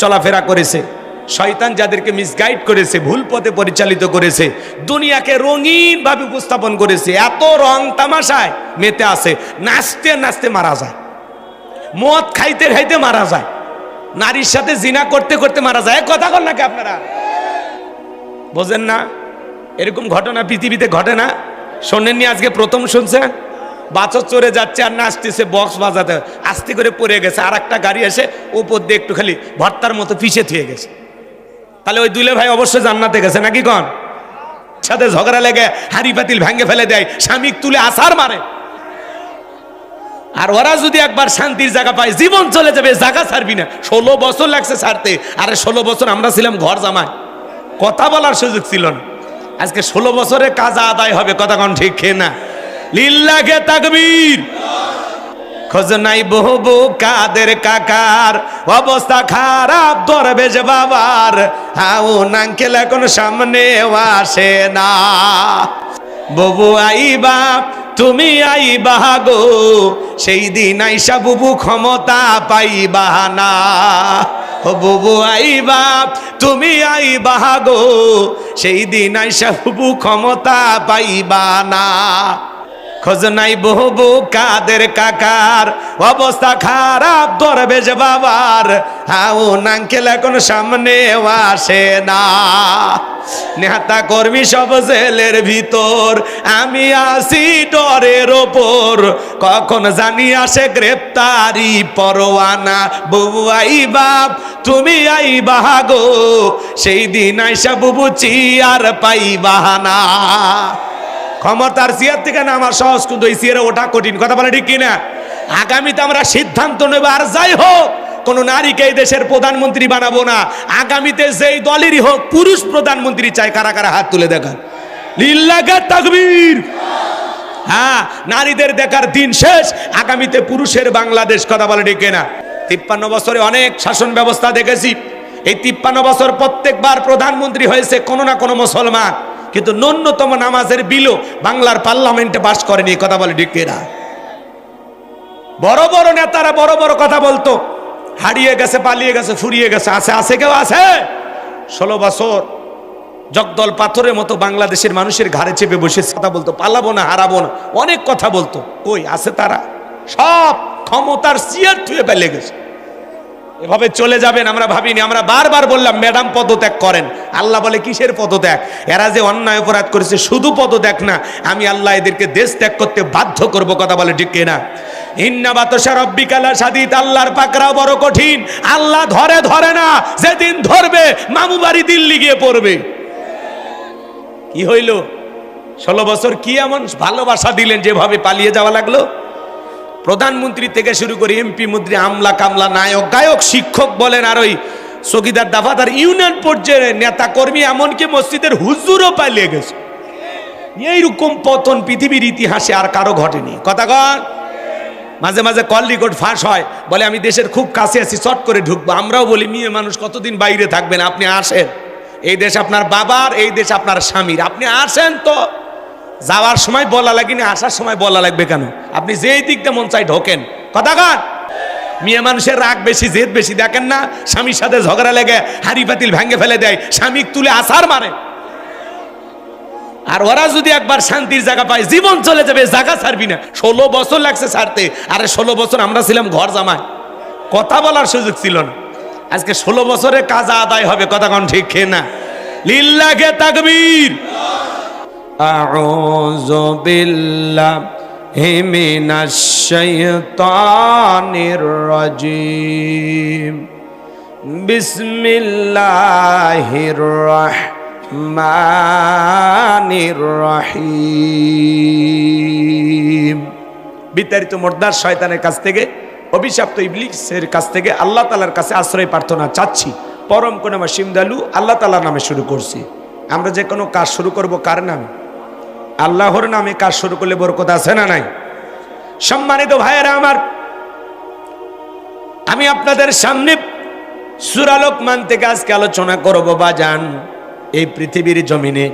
চলাফেরা করেছে। শয়তান যাদেরকে মিসগাইড করেছে, ভুল পথে পরিচালিত করেছে, দুনিয়াকে রঙিন ভাবে উপস্থাপন করেছে, এত রং তামাশায় মেতে আছে, নাচতে নাচতে মারা যায়। মদ খাইতে খাইতে মারা যায়। নারীর সাথে জিনা করতে করতে মারা যায়। কথা কর নাকি আপনারা? বোঝেন না? এরকম ঘটনা পৃথিবীতে ঘটে না? শোনেননি আজকে প্রথম শুনছে বাছর চড়ে যাচ্ছে আর নাচতেছে বক্স বাজাতে। আস্তে করে পড়ে গেছে আর একটা গাড়ি এসে উপর দিয়ে একটু খালি ভর্তার মতো পিছিয়ে থুয়ে গেছে। তাহলে ওই দুলে ভাই অবশ্যই জান্নাতে গেছে, নাকি কন? সাথে ঝগড়া লেগে হাড়ি পাতিল ভেঙে ফেলে দেয় স্বামী তুলে আসার মারে। আর ওরা যদি একবার শান্তির জায়গা পায়, জীবন চলে যাবে, জায়গা ছাড়বি না। ষোলো বছর লাগছে ছাড়তে, আরে ষোলো বছর আমরা ছিলাম ঘর জামায় কথা বলার সুযোগ ছিল না। আজকে ষোলো বছরে কাজ আদায় হবে, কথা কন ঠিক খেয়ে না? লিল্লাকে তাকবীর। খোঁজ নাই বহু কাদের কাকার, অবস্থা খারাপ দরবেশ বাবার। হাউ নাঙ্কেল এখন সামনে আসে না। ববু আইবা, তুমি আইবা গো, সেই দিন আইসা বুবু ক্ষমতা পাইবা না। বুবু আইবা, তুমি আইবা গো, সেই দিন আইসা বুবু ক্ষমতা পাইবা না। খোঁজ নাই বহু কাদের কাকার। অবস্থা খারাপ দরবেশ বাবার। হাউ নাঙ্কেল এখন সামনে আসে না। নেতা কর্মী সব জেলের ভিতর। আমি আসি ডরের ওপর। কখন জানি আসে গ্রেপ্তারি পরোয়ানা। বউ আই বাপ, তুমি আই বাহাগো। সেই দিন আইসা বুবু চিয়ার পাই না ক্ষমতার চেয়ার থেকে না, আমার সহজ কিন্তু এই চেয়ারে ওঠা কঠিন। কথা বলে ঠিক কিনা? আগামীতে আমরা সিদ্ধান্ত নেব, আর যাই হোক, কোন নারীকে এই দেশের প্রধানমন্ত্রী বানাবো না। আগামীতে যেই দলেরই হোক, পুরুষ প্রধানমন্ত্রী চাই কারা কারা হাত তুলে দেখান হ্যাঁ নারীদের দেখার দিন শেষ, আগামীতে পুরুষের বাংলাদেশ, কথা বলে ঠিক কিনা? তিপ্পান্ন বছরে অনেক শাসন ব্যবস্থা দেখেছি। এই তিপ্পান্ন বছর প্রত্যেকবার প্রধানমন্ত্রী হয়েছে কোনো না কোনো মুসলমান। কিন্তু ন্যূনতম নামাজের বিলও বাংলার পার্লামেন্টে পাশ করেনি কথা বলে কিনা? বড় বড় নেতারা বড় বড় কথা বলতো, হারিয়ে গেছে, পালিয়ে গেছে, ফুরিয়ে গেছে, আছে আছে, কেউ আছে? ষোলো বছর জগদল পাথরের মতো বাংলাদেশের মানুষের ঘাড়ে চেপে বসে কথা বলতো, পালাবো না, হারাবো না, অনেক কথা বলতো, কই আছে তারা? সব ক্ষমতার চেয়ার থুয়ে পেলে গেছে। এভাবে চলে যাবেন, আমরা ভাবিনি। আমরা বারবার বললাম, ম্যাডাম, পদত্যাগ করেন। আল্লাহ বলে, কিসের পদত্যাগ? এরা যে অন্যায় অপরাধ করেছে, শুধু পদত্যাগ না, আমি আল্লাহ এদেরকে দেশ ত্যাগ করতে বাধ্য করব, কথা বলে ঠিক না ইন্না বাতসা রব্বিকালা সাদিত আল্লাহর পাকরা বড় কঠিন। আল্লাহ ধরে ধরে না, যেদিন ধরবে, মামু বাড়ি দিল্লি গিয়ে পড়বে। কি হইল? ষোলো বছর কি এমন ভালোবাসা দিলেন, যেভাবে পালিয়ে যাওয়া লাগল? প্রধানমন্ত্রী থেকে শুরু করে এমপি মন্ত্রী, আমলা, কামলা, নায়ক, গায়ক, শিক্ষক বলেন আর ওই চকিদার দাফাদার ইউনিয়ন পর্যায়ে নেতা কর্মী এমনকি মসজিদের হুজুরও পালিয়ে গেছে। এইরকম পতন পৃথিবীর ইতিহাসে আর কারও ঘটেনি। কথা কন। মাঝে মাঝে কল ফাঁস হয়। বলে, আমি দেশের খুব কাছে আছি, চট করে ঢুকবো। আমরাও বলি, মেয়ে মানুষ, কতদিন বাইরে থাকবেন? আপনি আসেন। এই দেশ আপনার বাবার, এই দেশ আপনার স্বামীর। আপনি আসেন তো। যাওয়ার সময় বলা লাগেনি, আসার সময় বলা লাগবে কেন? আপনি যেই দিকটা মন চাই ঢোকেন। কথা কান। মেয়ে মানুষের রাগ বেশি, জেদ বেশি, দেখেন না? স্বামীর সাথে ঝগড়া লেগে হাড়ি পাতিল ভেঙে ফেলে দেয় স্বামী তুলে আসার মারে। আর ওরা যদি একবার শান্তির জায়গা পায়, জীবন চলে যাবে, জায়গা ছাড়বি না। ষোলো বছর লাগছে ছাড়তে, আরে ষোলো বছর আমরা ছিলাম ঘর জামায় কথা বলার সুযোগ ছিল না। আজকে ষোলো বছরে কাজ আদায় হবে, কথা কন ঠিক খেয়ে না লীল লিল্লাকে তাকবীর। أعوذ بالله من الشيطان الرجيم بسم الله الرحمن الرحيم বিতাড়িত মোর্দার শয়তানের কাছ থেকে অভিশপ্ত ইবলিসের কাছ থেকে আল্লাহ তালার কাছে আশ্রয় প্রার্থনা চাচ্ছি পরম কোন আমার সিমদালু আল্লাহ তালার নামে শুরু করছি আমরা যে কোনো কাজ শুরু করব কার নামে আল্লাহর নামে কাজ শুরু করলে বরকত আছে না নাই? সম্মানিত ভাইয়েরা আমার, আমি আপনাদের সামনে সুরালোক মান থেকে আজকে আলোচনা করব বা যান এই পৃথিবীর জমিনে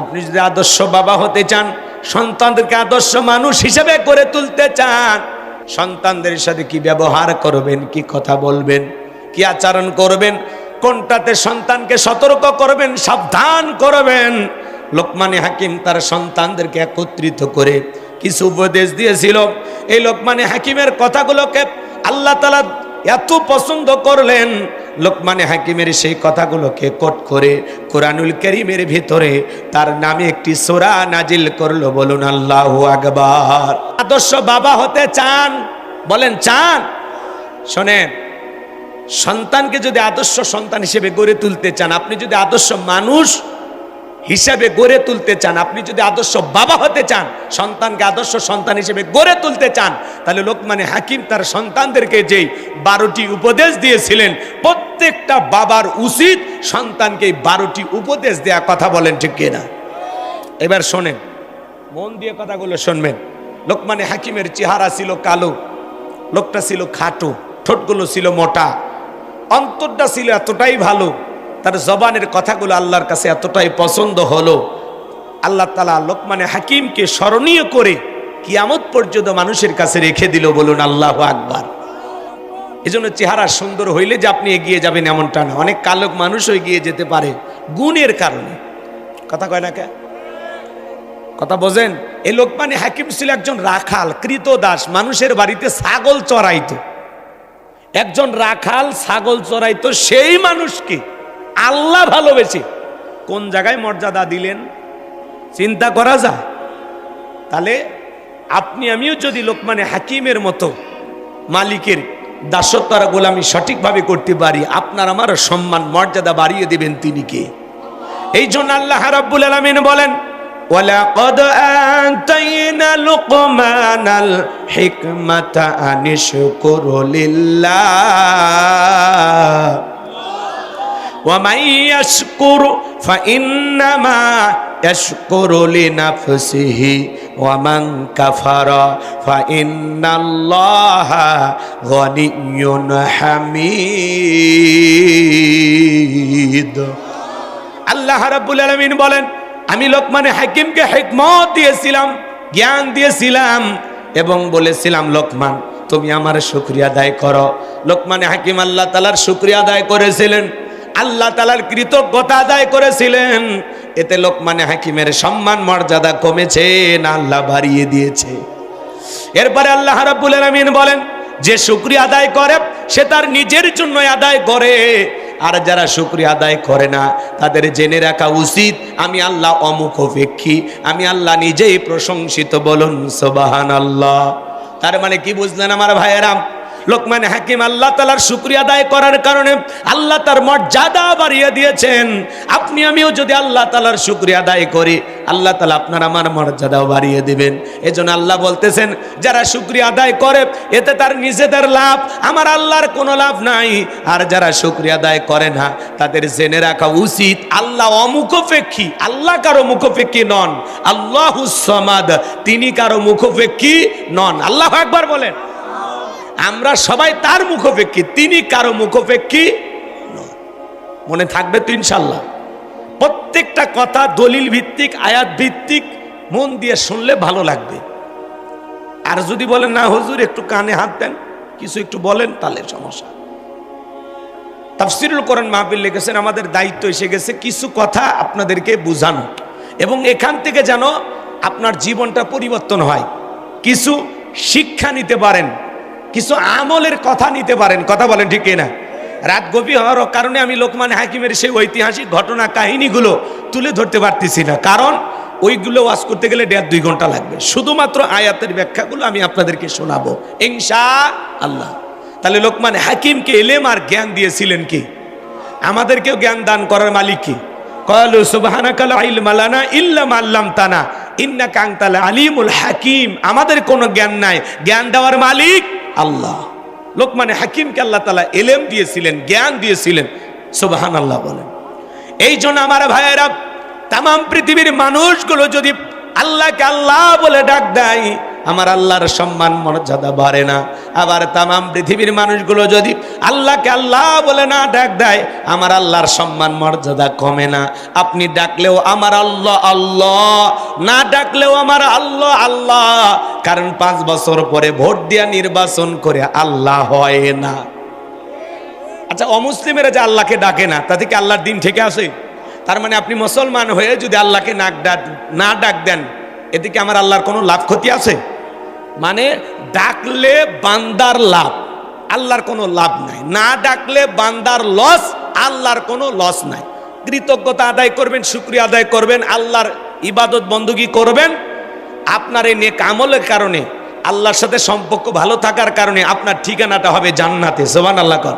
আপনি যদি আদর্শ বাবা হতে চান, সন্তানদেরকে আদর্শ মানুষ হিসেবে করে তুলতে চান, সন্তানদের সাথে কি ব্যবহার করবেন, কি কথা বলবেন, কি আচরণ করবেন, কোনটাতে সন্তানকে সতর্ক করবেন, সাবধান করবেন লোকমানে হাকিম তার সন্তানদেরকে একত্রিত করে কিছু উপদেশ দিয়েছিল। এই লোকমানে হাকিমের কথাগুলোকে আল্লাহ তালা এত পছন্দ করলেন, লোকমানে হাকিমের সেই কথাগুলোকে কোট করে কোরআনুল করিমের ভিতরে তার নামে একটি সোরা নাজিল করল, বলুন আল্লাহ আকবার। আদর্শ বাবা হতে চান, বলেন চান। শোনেন, সন্তানকে যদি আদর্শ সন্তান হিসেবে গড়ে তুলতে চান, আপনি যদি আদর্শ মানুষ হিসাবে গড়ে তুলতে চান, আপনি যদি আদর্শ বাবা হতে চান, সন্তানকে আদর্শ সন্তান হিসেবে গড়ে তুলতে চান, তাহলে লোকমানে হাকিম তার সন্তানদেরকে যেই বারোটি উপদেশ দিয়েছিলেন, প্রত্যেকটা বাবার উচিত সন্তানকে এই বারোটি উপদেশ দেয়া কথা বলেন, ঠিক কিনা? এবার শোনেন, মন দিয়ে কথাগুলো শুনবেন। লোকমানে হাকিমের চেহারা ছিল কালো, লোকটা ছিল খাটো, ঠোঁটগুলো ছিল মোটা, অন্তরটা ছিল এতটাই ভালো তার জবানের কথাগুলো আল্লাহর কাছে এতটাই পছন্দ হলো। আল্লাহ তালা লোকমানে হাকিমকে স্মরণীয় করে কিয়ামত পর্যন্ত মানুষের কাছে রেখে দিল বলুন আল্লাহ আকবার। এজন্য চেহারা সুন্দর হইলে যে আপনি এগিয়ে যাবেন এমনটা না। অনেক কালক মানুষও এগিয়ে যেতে পারে গুণের কারণে। কথা কয় না কে? কথা বোঝেন? এই লোকমানে হাকিম ছিল একজন রাখাল, কৃত দাস, মানুষের বাড়িতে ছাগল চড়াইতো একজন রাখাল ছাগল চড়াইতো সেই মানুষকে আল্লাহ ভালোবেসে কোন জায়গায় মর্যাদা দিলেন চিন্তা করা যায় তাহলে আপনি আমিও যদি লোকমানে হাকিমের মতো মালিকের দাসত্ব আর গোলামি সঠিকভাবে করতে পারি আপনার আমার সম্মান মর্যাদা বাড়িয়ে দিবেন তিনি কে এই জন্য আল্লাহ রাব্বুল আলামিন বলেন ولقد آتينا لقمان الحكمة أن اشكر لله ومن يشكر فإنما يشكر لنفسه ومن كفر فإن الله غني حميد আল্লাহ রাব্বুল আলামিন বলেন আমি লোকমানে হাকিমকে হিকমত দিয়েছিলাম জ্ঞান দিয়েছিলাম এবং বলেছিলাম লোকমান তুমি আমার শুক্রিয়া আদায় করো লোকমানে হাকিম আল্লাহ তালার শুক্রিয়া আদায় করেছিলেন আল্লাহ তালার কৃতজ্ঞতা আদায় করেছিলেন। এতে লোকমানে হাকিমের সম্মান, মর্যাদা কমেছে না আল্লাহ বাড়িয়ে দিয়েছে। এরপরে আল্লাহ রাব্বুল আলামিন বলেন, যে শুক্রিয়া আদায় করে, সে তার নিজের জন্য আদায় করে। আর যারা শুক্রিয়া আদায় করে না, তাদের জেনে রাখা উচিত, আমি আল্লাহ অমুখ অপেক্ষী, আমি আল্লাহ নিজেই প্রশংসিত বলুন সোবাহান আল্লাহ তার মানে কি বুঝলেন আমার ভাইয়েরাম? লোকমান হাকিম আল্লাহ তালার শুক্রিয়া আদায় করার কারণে আল্লাহ তার মর্যাদা বাড়িয়ে দিয়েছেন। আপনি, আমিও যদি আল্লাহ তালার শুক্রিয়া আদায় করি, আল্লাহ তালা আপনার আমার মর্যাদাও বাড়িয়ে দিবেন। এজন্য আল্লাহ বলতেছেন, যারা শুক্রিয়া আদায় করে, এতে তার নিজেদের লাভ, আমার আল্লাহর কোনো লাভ নাই। আর যারা শুক্রিয়া আদায় করে না, তাদের জেনে রাখা উচিত, আল্লাহ অমুখপেক্ষী, আল্লাহ কারও মুখপেক্ষী নন। আল্লাহ তিনি কারও মুখপেক্ষী নন। আল্লাহ একবার বলেন। আমরা সবাই তার মুখোপেক্ষী, তিনি কারও মুখোপেক্ষী। মনে থাকবে তো ইনশাল্লাহ। প্রত্যেকটা কথা দলিল ভিত্তিক, আয়াত ভিত্তিক, মন দিয়ে শুনলে ভালো লাগবে। আর যদি বলেন, না হুজুর, একটু কানে হাত দেন, কিছু একটু বলেন, তাহলে সমস্যা। তাফসিরুল কোরআন মাহফিল লিখেছেন, আমাদের দায়িত্ব এসে গেছে কিছু কথা আপনাদেরকে বোঝানো এবং এখান থেকে যেন আপনার জীবনটা পরিবর্তন হয়। কিছু শিক্ষা নিতে পারেন কিছু আমলের কথা নিতে পারেন, কথা বলেন ঠিক না রাত গভীর হওয়ার কারণে আমি লোকমান হাকিমের সেই ঐতিহাসিক ঘটনা কাহিনীগুলো তুলে ধরতে পারতেছি না। কারণ ওইগুলো ওয়াজ করতে গেলে দেড় দুই ঘণ্টা লাগবে। শুধুমাত্র আয়াতের ব্যাখ্যাগুলো আমি আপনাদেরকে শোনাবো। ইনশা আল্লাহ। তাহলে লোকমান হাকিমকে এলেম আর জ্ঞান দিয়েছিলেন কি? আমাদেরকেও জ্ঞান দান করার মালিক কি? কয়ালু সুবহানাকাল ইল্লাম আল্লাম তানা ইন্না কাংতাল আলিমুল হাকিম। আমাদের কোনো জ্ঞান নাই। জ্ঞান দেওয়ার মালিক আল্লাহ। লোকমানে হাকিমকে আল্লাহ তালা এলেম দিয়েছিলেন, জ্ঞান দিয়েছিলেন সোবাহান আল্লাহ বলেন। এই জন্য আমার ভাইয়েরা তাম পৃথিবীর মানুষগুলো যদি আল্লাহকে আল্লাহ বলে ডাক দেয়, আমার আল্লাহর সম্মান মর্যাদা বাড়ে না। আবার তাম পৃথিবীর মানুষগুলো যদি আল্লাহকে আল্লাহ বলে না ডাক দেয়, আমার আল্লাহর সম্মান, মর্যাদা কমে না। আপনি ডাকলেও আমার আল্লাহ আল্লাহ। না ডাকলেও আমার আল্লাহ আল্লাহ। কারণ পাঁচ বছর পরে ভোট দিয়া নির্বাচন করে আল্লাহ হয় না। আচ্ছা অমুসলিমেরা যে আল্লাহকে ডাকে না, তাতে কি আল্লাহর দিন থেকে আসে? তার মানে আপনি মুসলমান হয়ে যদি আল্লাহকে নাক ডাক না ডাক দেন, এতে কি আমার আল্লাহর কোনো লাভ ক্ষতি আছে? মানে ডাকলে বান্দার লাভ, আল্লাহর কোনো লাভ নাই। না ডাকলে বান্দার লস আল্লাহর কোনো লস নাই। কৃতজ্ঞতা আদায় করবেন, শুক্রিয়া আদায় করবেন, আল্লাহর ইবাদত বন্দুকি করবেন। আপনার এই নেক আমলের কারণে, আল্লাহর সাথে সম্পর্ক ভালো থাকার কারণে আপনার ঠিকানাটা হবে জান্নাতে। সোবান আল্লাহ কর।